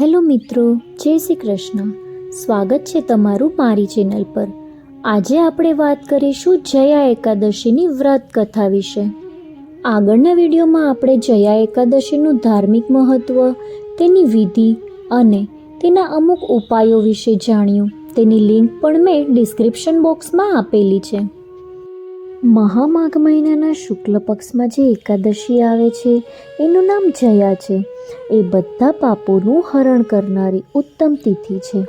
Hello મિત્રો, જય શ્રી કૃષ્ણ. સ્વાગત છે તમારું મારી ચેનલ પર. આજે આપણે વાત કરીશું જયા એકાદશીની વ્રત કથા વિશે. આગળના વિડીયોમાં આપણે જયા એકાદશીનું ધાર્મિક મહત્ત્વ તેની વિધિ અને તેના અમુક ઉપાયો વિશે જાણ્યું. તેની લિંક પણ મેં ડિસ્ક્રિપ્શન બોક્સમાં આપેલી છે. મહામાઘ મહિનાના શુક્લ પક્ષમાં જે એકાદશી આવે છે, એનું નામ જયા છે. એ બધા પાપોનું હરણ કરનારી ઉત્તમ તિથિ છે.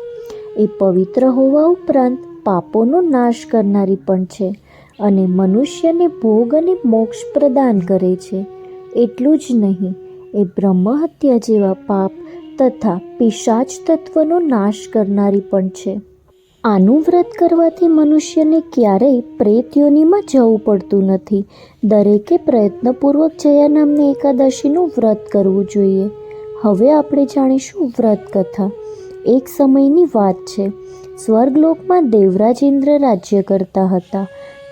એ પવિત્ર હોવા ઉપરાંત પાપોનો નાશ કરનારી પણ છે અને મનુષ્યને ભોગ અને મોક્ષ પ્રદાન કરે છે. એટલું જ નહીં, એ બ્રહ્મહત્યા જેવા પાપ તથા પિશાચ તત્વનો નાશ કરનારી પણ છે. આનું વ્રત કરવાથી મનુષ્યને ક્યારેય પ્રેતયોનીમાં જવું પડતું નથી. દરેકે પ્રયત્નપૂર્વક જયા નામની એકાદશીનું વ્રત કરવું જોઈએ. હવે આપણે જાણીશું વ્રત કથા એક સમયની વાત છે. સ્વર્ગલોકમાં દેવરાજ ઇન્દ્ર રાજ્ય કરતા હતા.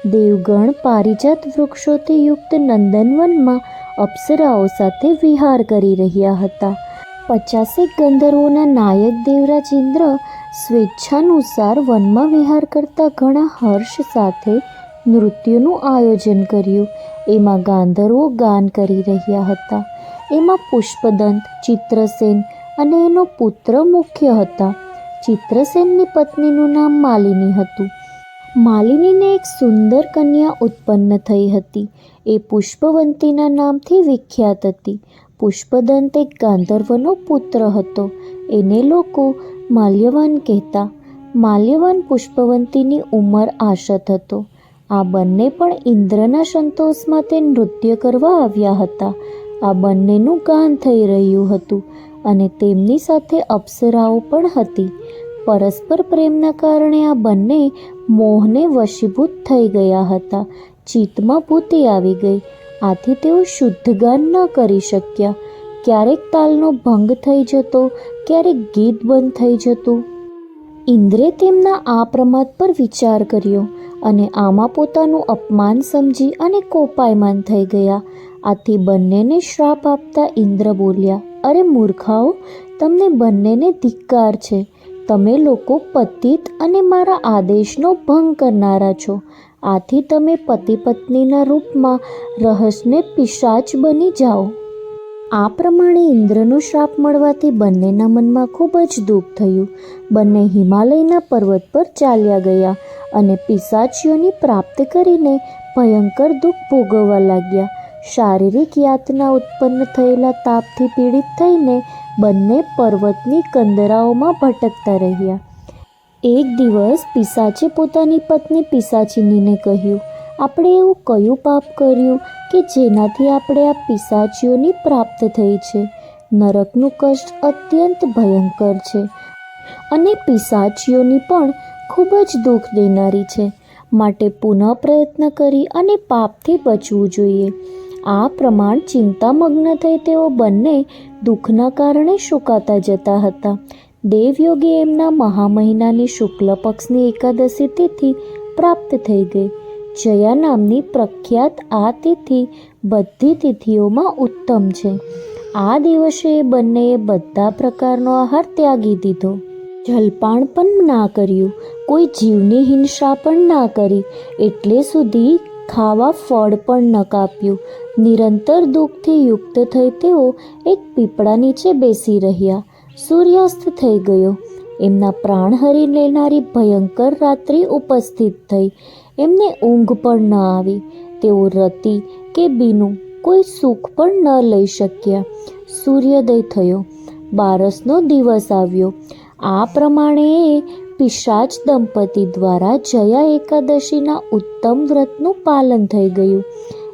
દેવગણ પારિજાત વૃક્ષોથી યુક્ત નંદનવનમાં અપ્સરાઓ સાથે વિહાર કરી રહ્યા હતા. પચાસેક ગંધર્વોના નાયક દેવરાજ ઇન્દ્ર સ્વેચ્છાનુસાર વનમાં વિહાર કરતા ઘણા હર્ષ સાથે નૃત્યનું આયોજન કર્યું. એમાં ગાંધર્વો ગાન કરી રહ્યા હતા. એમાં પુષ્પદંત, ચિત્રસેન અને એનો પુત્ર મુખ્ય હતા. ચિત્રસેનની પત્નીનું નામ માલિની હતું. માલિનીને એક સુંદર કન્યા ઉત્પન્ન થઈ હતી. એ પુષ્પવંતીના નામથી વિખ્યાત હતી. પુષ્પદંત એક ગાંધર્વનો પુત્ર હતો. એને લોકો માલ્યવાન કહેતા, માલ્યવાન પુષ્પવંતીની ઉંમર આશત હતો. આ બંને પણ ઇન્દ્રના સંતોષમાં તે નૃત્ય કરવા આવ્યા હતા. આ બંનેનું ગાન થઈ રહ્યું હતું અને તેમની સાથે અપ્સરાઓ પણ હતી. પરસ્પર પ્રેમના કારણે આ બંને મોહને વશીભૂત થઈ ગયા હતા. ચિત્તમાં ભૂતિ આવી ગઈ. આથી તેઓ શુદ્ધ ગાન ન કરી શક્યા. ક્યારેક તાલનો ભંગ થઈ જતો, ક્યારેક ગીત બંધ થઈ જતું. ઇન્દ્રે તેમના આ પ્રમાદ પર વિચાર કર્યો અને આમાં પોતાનું અપમાન સમજી અને કોપાયમાન થઈ ગયા. આથી બંનેને શ્રાપ આપતા ઇન્દ્ર બોલ્યા, અરે મૂર્ખાઓ, તમને બંનેને ધિક્કાર છે. તમે લોકો પતિત અને મારા આદેશનો ભંગ કરનારા છો. આથી તમે પતિ પત્નીના રૂપમાં રહસ્યને પિશાચ બની જાઓ. આ પ્રમાણે ઇન્દ્રનો શ્રાપ મળવાથી બંનેના મનમાં ખૂબ જ દુઃખ થયું. બંને હિમાલયના પર્વત પર ચાલ્યા ગયા અને પિશાચીઓની પ્રાપ્ત કરીને ભયંકર દુઃખ ભોગવવા લાગ્યા. શારીરિક યાતના ઉત્પન્ન થયેલા તાપથી પીડિત થઈને બંને પર્વતની કંદરાઓમાં ભટકતા રહ્યા. એક દિવસ પિસાચે પોતાની પત્ની પિશાચિનીને કહ્યું આપણે એવું કયું પાપ કર્યું કે જેનાથી આપણે આ પિસાચીઓની પ્રાપ્ત થઈ છે? નરકનું કષ્ટ અત્યંત ભયંકર છે અને પિસાચીઓની પણ ખૂબ જ દુઃખ દેનારી છે. માટે પુનઃ પ્રયત્ન કરી અને પાપથી બચવું જોઈએ. આ પ્રમાણ ચિંતામગ્ન થઈ તેઓ બંને દુઃખના કારણે શુકાતા જતા હતા. દેવયોગી એમના મહામહિનાની શુક્લ પક્ષની એકાદશી તિથિ પ્રાપ્ત થઈ ગઈ. જયા નામની પ્રખ્યાત આ તિથિ બધી તિથિઓમાં ઉત્તમ છે. આ દિવસે બંનેએ બધા પ્રકારનો આહાર ત્યાગી દીધો. જલપાન પણ ના કર્યું. કોઈ જીવની હિંસા પણ ના કરી. એટલે સુધી ખાવા ફળ પણ ન કાપ્યું. નિરંતર દુઃખથી યુક્ત થઈ તેઓ એક પીપળા નીચે બેસી રહ્યા. સૂર્યાસ્ત થઈ ગયો. એમના પ્રાણ હરી લેનારી ભયંકર રાત્રિ ઉપસ્થિત થઈ. એમને ઊંઘ પણ ન આવી. તેઓ રતિ કે બીનું કોઈ સુખ પણ ન લઈ શક્યા. સૂર્યોદય થયો. બારસનો દિવસ આવ્યો. આ પ્રમાણે એ પિશાચ દંપતી દ્વારા જયા એકાદશીના ઉત્તમ વ્રતનું પાલન થઈ ગયું.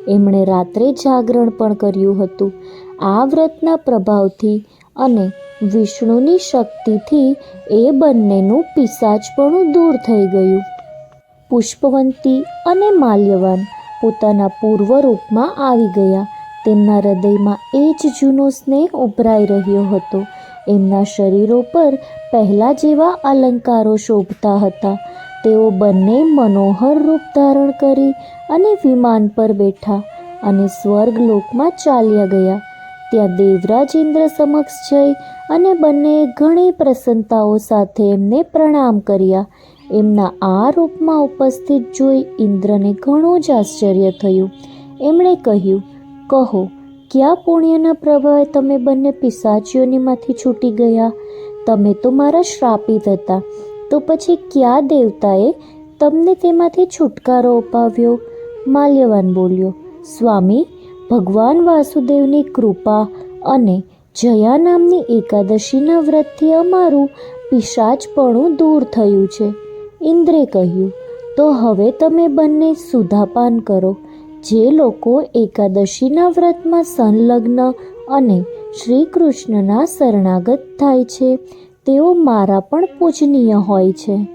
એમણે રાત્રે જાગરણ પણ કર્યું હતું. આ વ્રતના પ્રભાવથી અને વિષ્ણુની શક્તિથી એ બંનેનું પિશાચપણું દૂર થઈ ગયું. પુષ્પવંતી અને માલ્યવાન પોતાના પૂર્વ રૂપમાં આવી ગયા. તેમના હૃદયમાં એ જ જૂનો સ્નેહ ઉભરાઈ રહ્યો હતો. એમના શરીરો પર પહેલાં જેવા અલંકારો શોભતા હતા. તેઓ બંને મનોહર રૂપ ધારણ કરી અને વિમાન પર બેઠા અને સ્વર્ગ લોકમાં ચાલ્યા ગયા. ત્યાં દેવરાજ ઇન્દ્ર સમક્ષ જઈ અને બંનેએ ઘણી પ્રસન્નતાઓ સાથે એમને પ્રણામ કર્યા. એમના આ રૂપમાં ઉપસ્થિત જોઈ ઇન્દ્રને ઘણું જ આશ્ચર્ય થયું. એમણે કહ્યું, કહો, કયા પુણ્યના પ્રભાવે તમે બંને પિસાચીઓનીમાંથી છૂટી ગયા? તમે તો મારા શ્રાપિત હતા. તો પછી કયા દેવતાએ તમને તેમાંથી છુટકારો અપાવ્યો? માલ્યવાન બોલ્યો, સ્વામી, ભગવાન વાસુદેવની કૃપા અને જયા નામની એકાદશીના વ્રતથી અમારું પિશાચપણું દૂર થયું છે. ઇન્દ્રે કહ્યું, તો હવે તમે બંને સુધાપાન કરો. જે લોકો એકાદશીના વ્રતમાં સંલગ્ન અને શ્રી કૃષ્ણના શરણાગત થાય છે, તેઓ મારા પણ પૂજનીય હોય છે.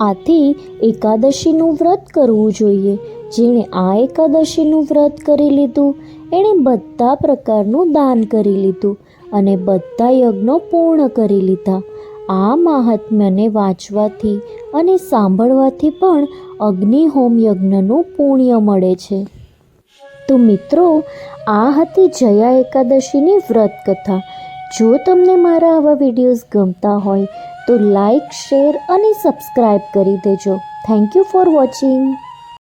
આથી એકાદશીનું વ્રત કરવું જોઈએ. જેણે આ એકાદશીનું વ્રત કરી લીધું, એણે બધા પ્રકારનું દાન કરી લીધું અને બધા યજ્ઞો પૂર્ણ કરી લીધા. આ મહાત્મ્યને વાંચવાથી અને સાંભળવાથી પણ અગ્નિહોમ યજ્ઞનું પુણ્ય મળે છે. તો મિત્રો, આ હતી જયા એકાદશીની વ્રત કથા જો તમને મારા આવા વિડીયોઝ ગમતા હોય, તો લાઈક, શેર અને સબસ્ક્રાઈબ કરી દેજો. Thank you for watching.